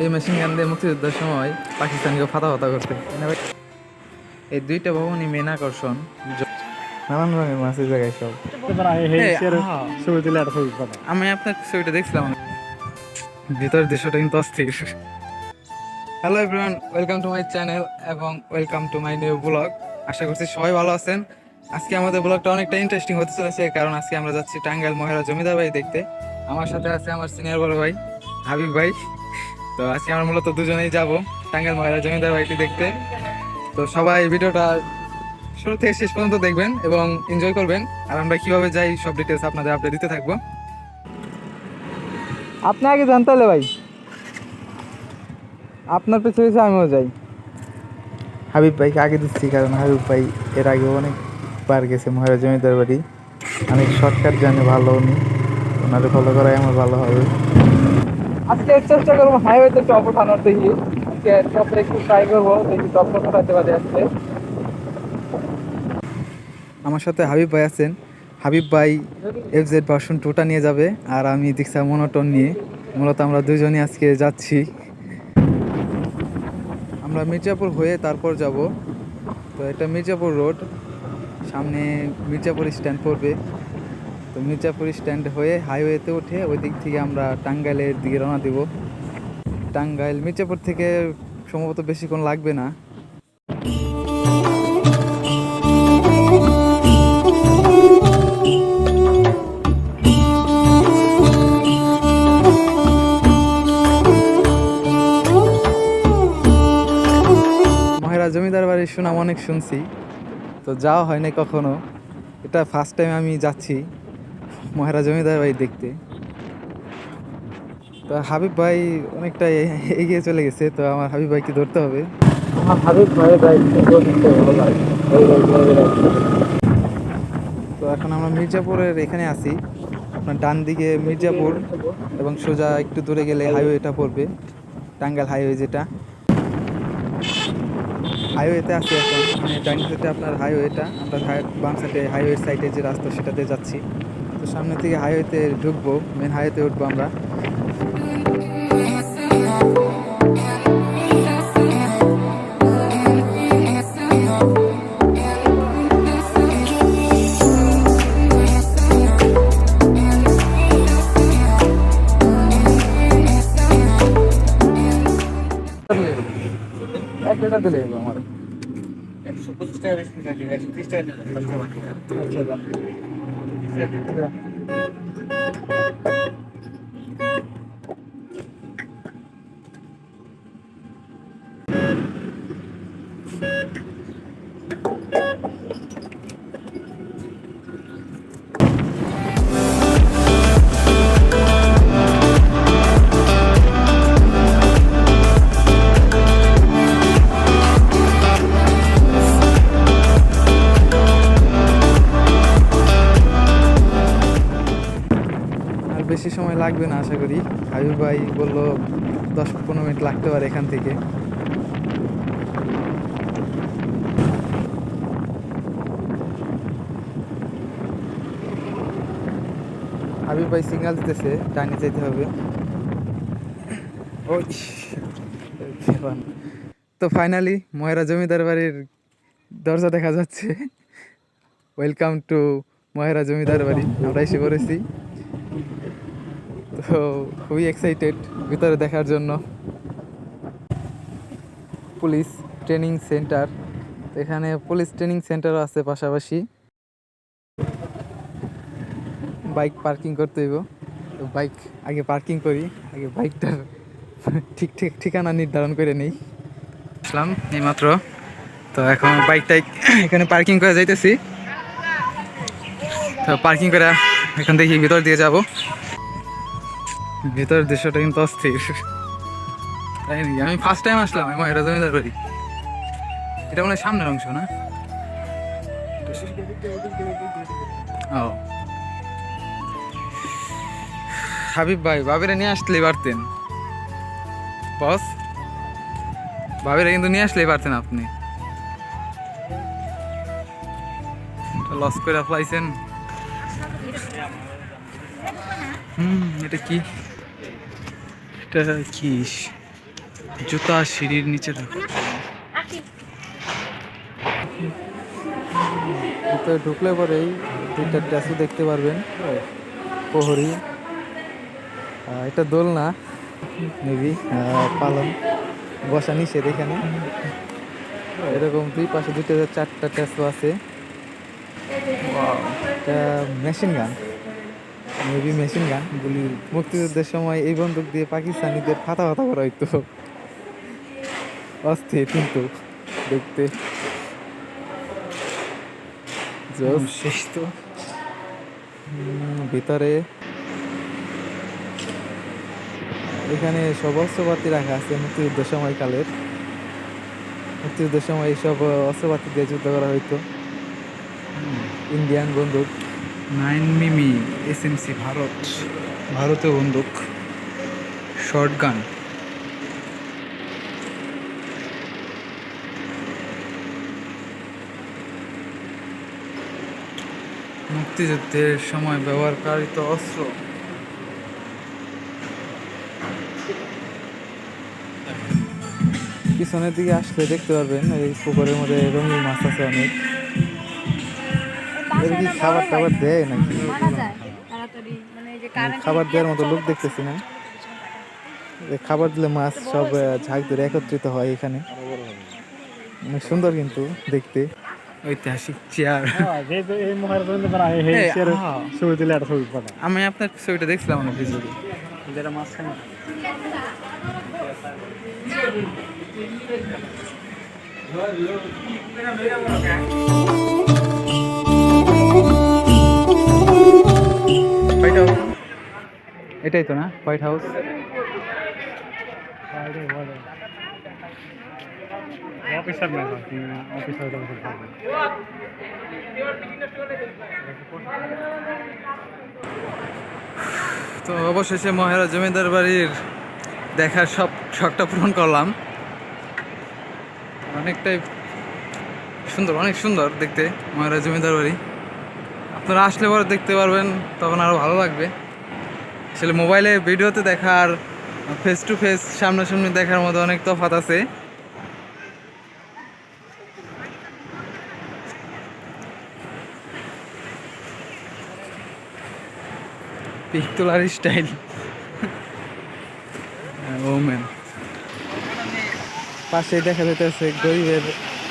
এই machine gun দিয়ে মুক্তিযুদ্ধের সময় পাকিস্তানিকে ফাতা ফাতা করতে এই দুইটা ভবনই মেন আকর্ষণ। নানান রঙের মাছ এই জায়গায় সব। এই, ছবি তুলে একটা ছবি আমি আপনার ছবিটা দেখছিলাম। ভিতরের দৃশ্যটা কিন্তু অস্থির। Hello everyone welcome to my channel এবং welcome to my new blog আশা করছি সবাই ভালো আছেন। আজকে আমাদের ব্লগটা অনেকটা ইন্টারেস্টিং হতে চলেছে কারণ আজকে আমরা যাচ্ছি টাঙ্গাইল মহেরা জমিদার বাড়ি দেখতে। আমার সাথে আছে আমার সিনিয়র বড় ভাই হাবিব ভাই। তো আজকে আমরা মূলত দুজনেই যাব টাঙ্গাইল মহেরা জমিদার বাড়িটি দেখতে। তো সবাই ভিডিওটা শুরু থেকে শেষ পর্যন্ত দেখবেন এবং এনজয় করবেন। আর আমরা কীভাবে যাই সব ডিটেলস আপনাদের আপডেট দিতে থাকব। আপনি আগে জানতে হলে ভাই। আপনার পেছনে পেছনে আমিও যাই। হাবিব ভাইকে আগে দিচ্ছি, কারণ হাবিব ভাই এর আগে অনেক বার গেছে মহারাজ জমিদার বাড়ি। অনেক শর্টকাট জানে, ভালো উনি। ওনারে ফলো করাই আমার ভালো হবে। আজকে চেষ্টা করব হাইওয়েতে টপ ওঠানোর দেখি আজকে টপে একটু ট্রাই করব, দেখি টপ ওঠাতে পারে আজকে। আমার সাথে হাবিব ভাই আছেন। হাবিব ভাই এফ জেড ভার্সন টুটা নিয়ে যাবে, আর আমি দীক্ষা মনোটন নিয়ে। মূলত আমরা দুজনই আজকে যাচ্ছি। আমরা মির্জাপুর হয়ে তারপর যাব। তো এটা মির্জাপুর রোড সামনে মির্জাপুর স্ট্যান্ড পড়বে। তো মির্জাপুর স্ট্যান্ড হয়ে হাইওয়েতে উঠে ওই দিক থেকে আমরা টাঙ্গাইলের দিকে রওনা দেব। টাঙ্গাইল, মির্জাপুর থেকে সম্ভবত বেশিক্ষণ লাগবে না। মহেরা জমিদার বাড়ির সুনাম অনেক শুনছি। তো যাওয়া হয়নি কখনো। এটা ফার্স্ট টাইম আমি যাচ্ছি। মহেরা জমিদার বাড়ি দেখতে। তো হাবিব ভাই অনেকটা এগিয়ে চলে গেছে তো আমার হাবিব ভাইকে ধরতে হবে। আমার হাবিব তো এখন আমরা মির্জাপুরের এখানে আছি। আপনার ডান দিকে মির্জাপুর এবং সোজা একটু দূরে গেলে হাইওয়েটা পড়বে টাঙ্গাল হাইওয়ে যেটা। হাইওয়েতে আছি এখন মানে ডান সাইডে আপনার হাইওয়েটা আমরা বাম সাইডে হাইওয়ের সাইডে যে রাস্তা সেটাতে যাচ্ছি। তো সামনে থেকে হাইওয়েতে ঢুকবো মেন হাইওয়েতে উঠবো আমরা। এক লিটার দিলে আমার। একশো পঁচিশ টাকা একশো ত্রিশ টাকা। Grazie. লাগবে না, আশা করি। হাবিব ভাই বলল, দশ পনেরো মিনিট লাগতে পারে এখান থেকে। হাবিব ভাই সিগন্যাল দিতেছে ডাইনে যেতে হবে। ওই তো ফাইনালি ময়রা জমিদার বাড়ির দরজা দেখা যাচ্ছে। ওয়েলকাম টু মহেরা জমিদার বাড়ি। আমরা এসে পড়েছি। তো খুবই এক্সাইটেড ভিতরে দেখার জন্য। Police training center. এখানে পুলিশ ট্রেনিং সেন্টারও আছে পাশাপাশি। বাইক পার্কিং করতে হইব। তো বাইক, আগে পার্কিং করি, আগে বাইকটার ঠিক ঠিক ঠিকানা নির্ধারণ করে নেই। আসলাম এইমাত্র। তো এখন বাইকটা এখানে পার্কিং করে যাইতেছি। তো পার্কিং করে এখন দেখি ভিতর দিয়ে যাব। ভিতরের দৃশ্যটা কিন্তু অস্থির। তাই নাকি আমি ফার্স্ট টাইম আসলাম, আমি মহেরা জমিদার বাড়ি। এটা মনে হয় সামনের অংশ, না? ও। হাবিব ভাই, বাবিরা নিয়ে আসলেই পারতেন। বস, বাবিরা কিন্তু নিয়ে আসলেই পারতেন আপনি। লস করে পাইছেন হুম, এটা কি? এটা কি জুতা সিঁড়ির নিচে ভিতরে ঢুকলে পরেই দুইটা ট্যাসু দেখতে পারবেন। প্রহরী। এটা দোলনা মেবি পালন বসা নিষেধ এখানে। এরকম দুই পাশে দুইটা চারটা ট্যাসু আছে। এটা machine gun. Maybe machine gun গুলি মুক্তিযুদ্ধের সময় এই বন্দুক দিয়ে পাকিস্তানিদের ফাতা ফাতা করা হইতো। অস্থির কিন্তু দেখতে। শেষ তো ভিতরে। এখানে সব অস্ত্রপাতি রাখা আছে মুক্তিযুদ্ধের সময়কালের। মুক্তিযুদ্ধের সময় এইসব অস্ত্রপাতি দিয়ে যুদ্ধ করা হইতো। ইন্ডিয়ান বন্দুক। নাইন মিমি এসএমসি ভারত ভারতীয় বন্দুক, শর্ট গান। মুক্তিযুদ্ধের সময় ব্যবহারকারিত অস্ত্র। পিছনের দিকে আসলে দেখতে পারবেন, এই পুকুরের মধ্যে রঙিন মাছ আছে অনেক। এর কি খাবার টাবার দেয় নাকি? মানে এই যে কারেন্ট খাবার দেওয়ার মতো লোক দেখতেছি না। এই খাবার দিলে মাছ সব ঝাঁক ধরে একত্রিত হয় এখানে। অনেক সুন্দর কিন্তু দেখতে। ঐতিহাসিক চেয়ার। এই, ছবি তুলে একটা ছবি পাঠা আমি আপনার ছবিটা দেখছিলাম অনেক ভিজুয়ালি যেটা মাঝখানে। হোয়াইট হাউস এটাই তো না? হোয়াইট হাউস অফিসার না অফিসার তো অবশেষে মহেরা জমিদার বাড়ির দেখার সব শখটা পূরণ করলাম। অনেকটাই সুন্দর অনেক সুন্দর দেখতে মহেরা জমিদার বাড়ি। আপনারা আসলে পরে দেখতে পারবেন, তখন আরও ভালো লাগবে। আসলে মোবাইলে ভিডিওতে দেখার ফেস টু ফেস সামনাসামনি দেখার মতো অনেক তফাৎ আছে। পিক তোলার স্টাইল পাশে দেখা যেতেছে গরিবের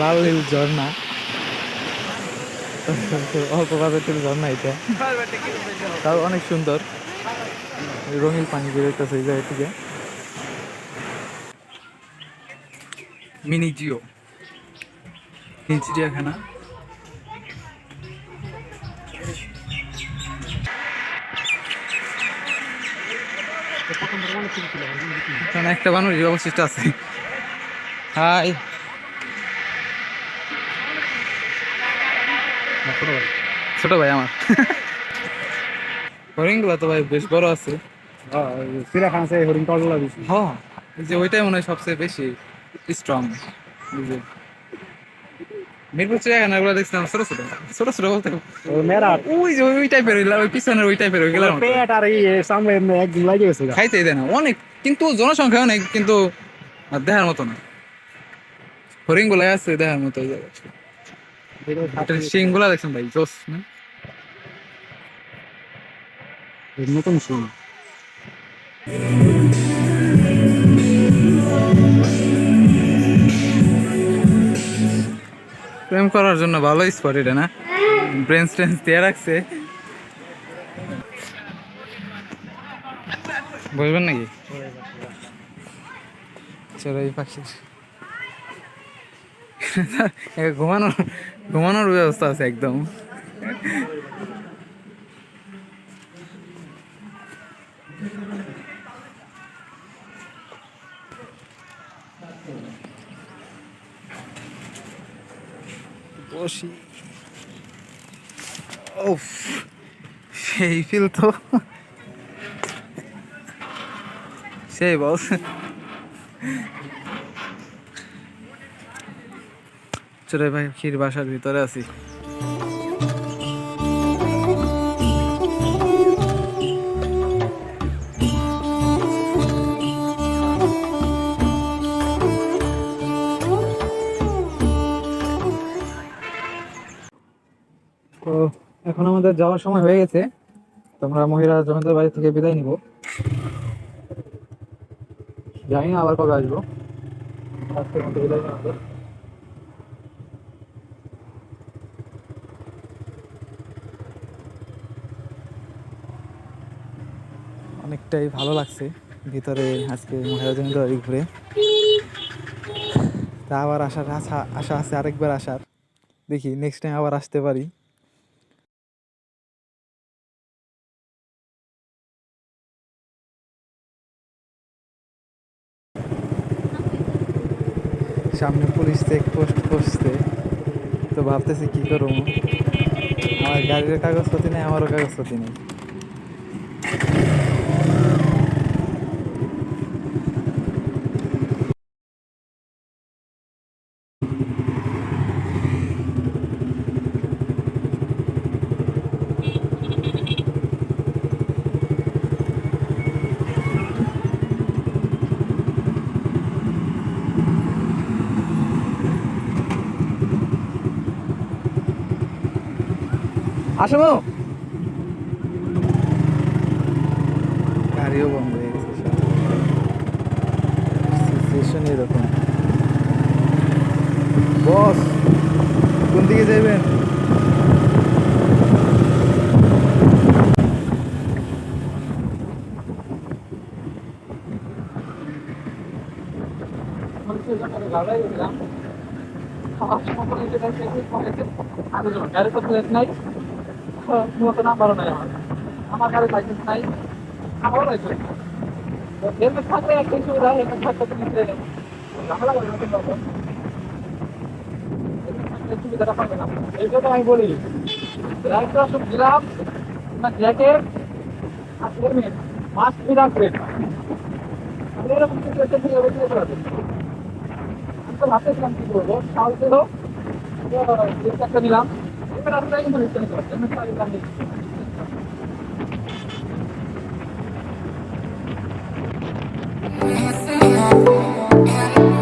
লাল নীল ঝর্ণা। অল্প বাজেটের ঝর্ণা এটা। তাও অনেক সুন্দর। রঙিন পানি বেরোতেছে এই জায়গা থেকে। Mini zoo. চিড়িয়াখানা একটা বানর অবশিষ্ট আছে। হাই। ছোট ভাই? আমার। হরিণগুলো তো ভাই বেশ বড় আছে। হরিণ দিছি। হ্যাঁ যে ওইটাই মনে হয় সবচেয়ে বেশি স্ট্রং মিরপুর চিড়িয়াখানা গুলো দেখছিলাম ছোট ছোট। ছোট ছোট বলতে ওই যে ওই টাইপের ওই পিছনের ওই টাইপের ওই গেলার মতো। পেট আর এই সামনে লাগে গেছে খাইতে দেয় না। অনেক কিন্তু জনসংখ্যা অনেক কিন্তু আর দেখার মতো না। হরিণ গুলাই আছে দেখার মতো। ওই জায়গায় এটার দেখছেন ভাই জোস না? নতুন শুন। প্রেম করার জন্য ভালো স্পট এটা না? ব্রেন স্ট্রেন্স দিয়ে রাখছে। বুঝবেন নাকি? চলো এই পাখির এ ঘুমানোর ঘুমানোর ব্যবস্থা আছে একদম বসি ওফ সেই ফিল তো সেই বস চড়াই পাখির বাসার ভিতরে আছি। তো এখন আমাদের যাওয়ার সময় হয়ে গেছে। তোমরা মহিলা জমিদার বাড়ি থেকে বিদায় নিব। জানি না আবার কবে আসব। আজকের মতো বিদায় নিব অনেকটাই ভালো লাগছে। ভিতরে আজকে মহিলা জমিদার ঘুরে। তা আবার আসার আশা আশা আছে আরেকবার আসার। দেখি নেক্সট টাইম আবার আসতে পারি। সামনে পুলিশ চেক পোস্ট করছে। তো ভাবতেছি কি করব? আমার গাড়ির কাগজপত্র নেই, আমারও কাগজপত্র নেই। আসো গাড়িও বন্ধ হয়ে গেছে এরকম। বস, কোন দিকে যাবেন আমার আমার গাড়ি লাইসেন্স নাই আমারও লাইসেন্স থাকলে একটাই সুবিধা হেলমেট থাকলে তো নিতে ঝামেলা সুবিধাটা পাবে না। এই জন্য আমি বলি রাইটার সব দিলাম না জ্যাকেট আর হেলমেট মাস্ক বি রাখবেন আপনি এরকম বেরিয়ে যেতে আমি তো ভাবতেছিলাম কি করব সাহস দিল একটা এবার আসলে কিন্তু আমি দাম দিচ্ছি Thank